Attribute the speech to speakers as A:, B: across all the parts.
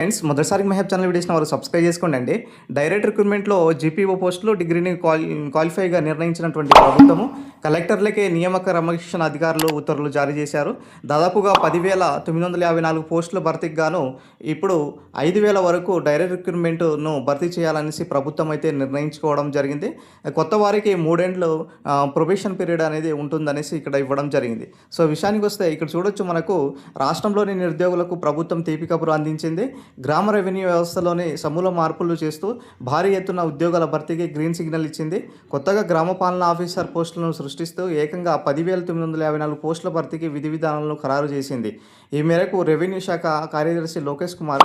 A: Friends మొదటిసారి మహబ్ channel videos వారు సబ్స్క్రైబ్ చేసుకోండి అండి డైరెక్ట్ రిక్రూట్మెంట్లో జీపీఓ పోస్టులు డిగ్రీని క్వాలి క్వాలిఫైగా నిర్ణయించినటువంటి ప్రభుత్వము. కలెక్టర్లకే నియామక క్రమశిక్షణ అధికారులు ఉత్తర్వులు జారీ చేశారు. దాదాపుగా పదివేల తొమ్మిది వందల యాభై నాలుగు పోస్టుల భర్తీకి గాను ఇప్పుడు ఐదు వేల వరకు డైరెక్ట్ రిక్రూట్మెంట్ను భర్తీ చేయాలనేసి ప్రభుత్వం అయితే నిర్ణయించుకోవడం జరిగింది. కొత్త వారికి మూడేండ్లు ప్రొబేషన్ పీరియడ్ అనేది ఉంటుందనేసి ఇక్కడ ఇవ్వడం జరిగింది. సో విషయానికి వస్తే ఇక్కడ చూడొచ్చు మనకు రాష్ట్రంలోని నిరుద్యోగులకు ప్రభుత్వం తీపి కబురు అందించింది. గ్రామ రెవెన్యూ వ్యవస్థలోని సమూల మార్పులు చేస్తూ భారీ ఎత్తున ఉద్యోగాల భర్తీకి గ్రీన్ సిగ్నల్ ఇచ్చింది. కొత్తగా గ్రామ పాలనా ఆఫీసర్ పోస్టులను సృష్టిస్తూ ఏకంగా పదివేల తొమ్మిది వందల యాభై నాలుగు పోస్టుల భర్తీకి విధి విధానాలను ఖరారు చేసింది. ఈ మేరకు రెవెన్యూ శాఖ కార్యదర్శి లోకేష్ కుమార్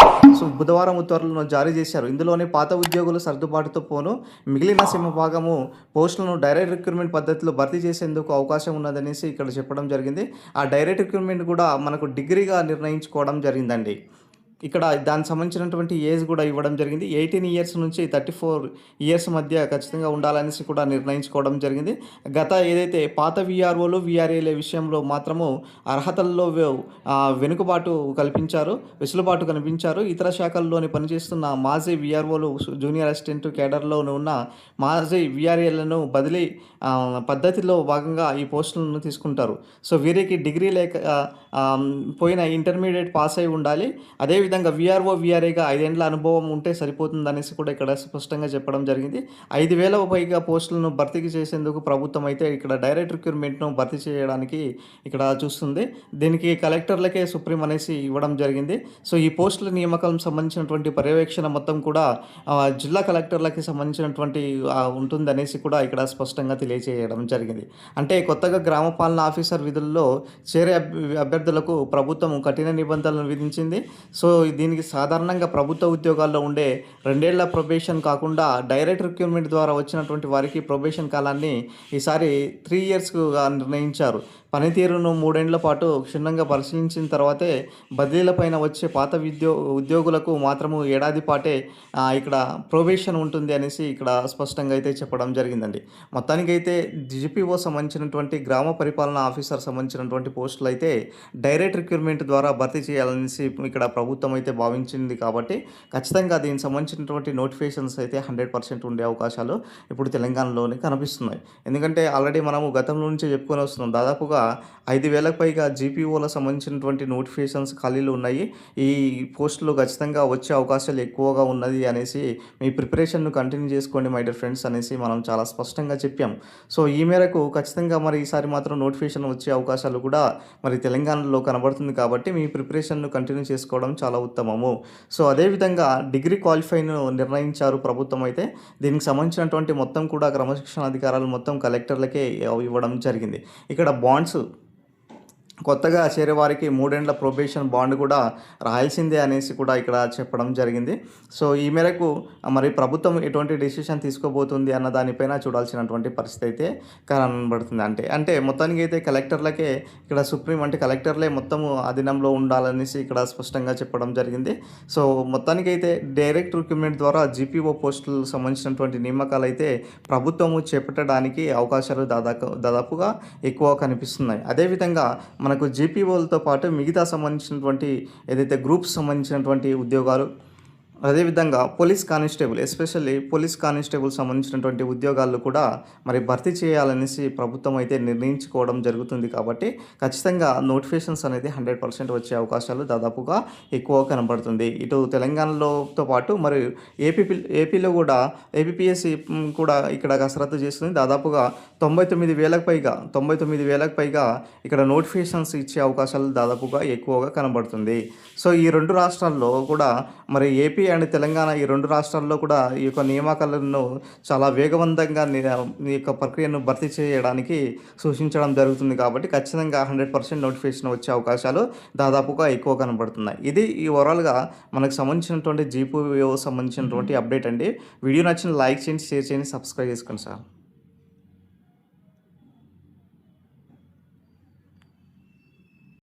A: బుధవారం ఉత్తర్వులను జారీ చేశారు. ఇందులోని పాత ఉద్యోగులు సర్దుబాటుతో పోను మిగిలిన సింహ భాగము పోస్టులను డైరెక్ట్ రిక్రూట్మెంట్ పద్ధతిలో భర్తీ చేసేందుకు అవకాశం ఉన్నదనేసి ఇక్కడ చెప్పడం జరిగింది. ఆ డైరెక్ట్ రిక్రూట్మెంట్ కూడా మనకు డిగ్రీగా నిర్ణయించుకోవడం జరిగిందండి. ఇక్కడ దానికి సంబంధించినటువంటి ఏజ్ కూడా ఇవ్వడం జరిగింది. ఎయిటీన్ ఇయర్స్ నుంచి థర్టీ ఫోర్ ఇయర్స్ మధ్య ఖచ్చితంగా ఉండాలనేసి కూడా నిర్ణయించుకోవడం జరిగింది. గత ఏదైతే పాత విఆర్ఓలు విఆర్ఏల విషయంలో మాత్రము అర్హతల్లో వెనుకబాటు కల్పించారు వెసులుబాటు కనిపించారు. ఇతర శాఖల్లోని పనిచేస్తున్న మాజీ విఆర్ఓలు జూనియర్ అసిస్టెంట్ కేడర్లో ఉన్న మాజీ విఆర్ఏలను బదిలీ పద్ధతిలో భాగంగా ఈ పోస్టులను తీసుకుంటారు. సో వీరికి డిగ్రీ లేక పోయిన ఇంటర్మీడియట్ పాస్ అయి ఉండాలి. అదే అదేవిధంగా విఆర్ఓ విఆర్ఏగా ఐదేండ్ల అనుభవం ఉంటే సరిపోతుంది అనేసి కూడా ఇక్కడ స్పష్టంగా చెప్పడం జరిగింది. ఐదు వేల పైగా పోస్టులను భర్తీ చేసేందుకు ప్రభుత్వం అయితే ఇక్కడ డైరెక్ట్ రిక్రూట్మెంట్ను భర్తీ చేయడానికి ఇక్కడ చూస్తుంది. దీనికి కలెక్టర్లకే సుప్రీం అనేసి ఇవ్వడం జరిగింది. సో ఈ పోస్టుల నియామకం సంబంధించినటువంటి పర్యవేక్షణ మొత్తం కూడా జిల్లా కలెక్టర్లకి సంబంధించినటువంటి ఉంటుంది అనేసి కూడా ఇక్కడ స్పష్టంగా తెలియజేయడం జరిగింది. అంటే కొత్తగా గ్రామ పాలన ఆఫీసర్ విధుల్లో చేరే అభ్య- అభ్యర్థులకు ప్రభుత్వం కఠిన నిబంధనలు విధించింది. సో దీనికి సాధారణంగా ప్రభుత్వ ఉద్యోగాల్లో ఉండే రెండేళ్ళ ప్రొబేషన్ కాకుండా డైరెక్ట్ రిక్రూట్మెంట్ ద్వారా వచ్చినటువంటి వారికి ప్రొబేషన్ కాలాన్ని ఈసారి త్రీ ఇయర్స్గా నిర్ణయించారు. పనితీరును మూడేండ్ల పాటు క్షుణ్ణంగా పరిశీలించిన తర్వాతే బదిలీలపైన వచ్చే పాత విద్యో ఉద్యోగులకు మాత్రము ఏడాది పాటే ఇక్కడ ప్రొబేషన్ ఉంటుంది అనేసి ఇక్కడ స్పష్టంగా అయితే చెప్పడం జరిగిందండి. మొత్తానికైతే డిజిపిఓ సంబంధించినటువంటి గ్రామ పరిపాలన ఆఫీసర్ సంబంధించినటువంటి పోస్టులు అయితే డైరెక్ట్ రిక్రూట్మెంట్ ద్వారా భర్తీ చేయాలనేసి ఇక్కడ ప్రభుత్వం అయితే భావించింది కాబట్టి ఖచ్చితంగా దీనికి సంబంధించినటువంటి నోటిఫికేషన్స్ అయితే హండ్రెడ్ పర్సెంట్ ఉండే అవకాశాలు ఇప్పుడు తెలంగాణలోనే కనిపిస్తున్నాయి. ఎందుకంటే ఆల్రెడీ మనము గతంలో నుంచే చెప్పుకొని వస్తున్నాం. దాదాపుగా ఐదు వేలకు పైగా జీపీఓలకు సంబంధించినటువంటి నోటిఫికేషన్స్ ఖాళీలు ఉన్నాయి. ఈ పోస్టులు ఖచ్చితంగా వచ్చే అవకాశాలు ఎక్కువగా ఉన్నది అనేసి మీ ప్రిపరేషన్ను కంటిన్యూ చేసుకోండి మై డియర్ ఫ్రెండ్స్ అనేసి మనం చాలా స్పష్టంగా చెప్పాం. సో ఈ మేరకు ఖచ్చితంగా మరి ఈసారి మాత్రం నోటిఫికేషన్ వచ్చే అవకాశాలు కూడా మరి తెలంగాణలో కనబడుతుంది కాబట్టి మీ ప్రిపరేషన్ను కంటిన్యూ చేసుకోవడం చాలా ఉత్తమము. సో అదేవిధంగా డిగ్రీ క్వాలిఫైను నిర్ణయించారు ప్రభుత్వం అయితే దీనికి సంబంధించినటువంటి మొత్తం కూడా క్రమశిక్షణ అధికారాలు మొత్తం కలెక్టర్లకే ఇవ్వడం జరిగింది. ఇక్కడ బాండ్ phán కొత్తగా చేరే వారికి మూడేండ్ల ప్రొబేషన్ బాండ్ కూడా రాయాల్సిందే అనేసి కూడా ఇక్కడ చెప్పడం జరిగింది. సో ఈ మేరకు మరి ప్రభుత్వం ఎటువంటి డెసిషన్ తీసుకోబోతుంది అన్న దానిపైన చూడాల్సినటువంటి పరిస్థితి అయితే కనబడుతుంది. అంటే అంటే మొత్తానికి అయితే కలెక్టర్లకే ఇక్కడ సుప్రీం అంటే కలెక్టర్లే మొత్తము అధీనంలో ఉండాలనేసి ఇక్కడ స్పష్టంగా చెప్పడం జరిగింది. సో మొత్తానికి అయితే డైరెక్ట్ రిక్రూట్మెంట్ ద్వారా జీపీఓ పోస్టులకు సంబంధించినటువంటి నియామకాలు అయితే ప్రభుత్వము చేపట్టడానికి అవకాశాలు దాదాపు దాదాపుగా ఎక్కువ కనిపిస్తున్నాయి. అదేవిధంగా మనకు జీపీఓలతో పాటు మిగతా సంబంధించినటువంటి ఏదైతే గ్రూప్స్ సంబంధించినటువంటి ఉద్యోగాలు అదేవిధంగా police constable especially police constable సంబంధించినటువంటి ఉద్యోగాలు కూడా మరి భర్తీ చేయాలనేసి ప్రభుత్వం అయితే నిర్ణయించుకోవడం జరుగుతుంది కాబట్టి ఖచ్చితంగా నోటిఫికేషన్స్ అనేది హండ్రెడ్ పర్సెంట్ వచ్చే అవకాశాలు దాదాపుగా ఎక్కువ కనబడుతుంది. ఇటు తెలంగాణలోతో పాటు మరి ఏపీ ఏపీలో కూడా ఏపీఎస్సి కూడా ఇక్కడ కసరత్తు చేస్తుంది. దాదాపుగా తొంభై తొమ్మిది వేలకు పైగా తొంభై తొమ్మిది వేలకు పైగా ఇక్కడ నోటిఫికేషన్స్ ఇచ్చే అవకాశాలు దాదాపుగా ఎక్కువగా కనబడుతుంది. సో ఈ రెండు రాష్ట్రాల్లో కూడా మరి ఏపీ అండ్ తెలంగాణ ఈ రెండు రాష్ట్రాల్లో కూడా ఈ యొక్క నియామకాలను చాలా వేగవంతంగా ఈ యొక్క ప్రక్రియను భర్తీ చేయడానికి సూచించడం జరుగుతుంది కాబట్టి ఖచ్చితంగా హండ్రెడ్ పర్సెంట్ నోటిఫికేషన్ వచ్చే అవకాశాలు దాదాపుగా ఎక్కువ కనబడుతున్నాయి. ఇది ఈ ఓవరాల్గా మనకు సంబంధించినటువంటి జీపీఓ సంబంధించినటువంటి అప్డేట్ అండి. వీడియో నచ్చిన లైక్ చేయండి షేర్ చేయండి సబ్స్క్రైబ్ చేసుకోండి సార్.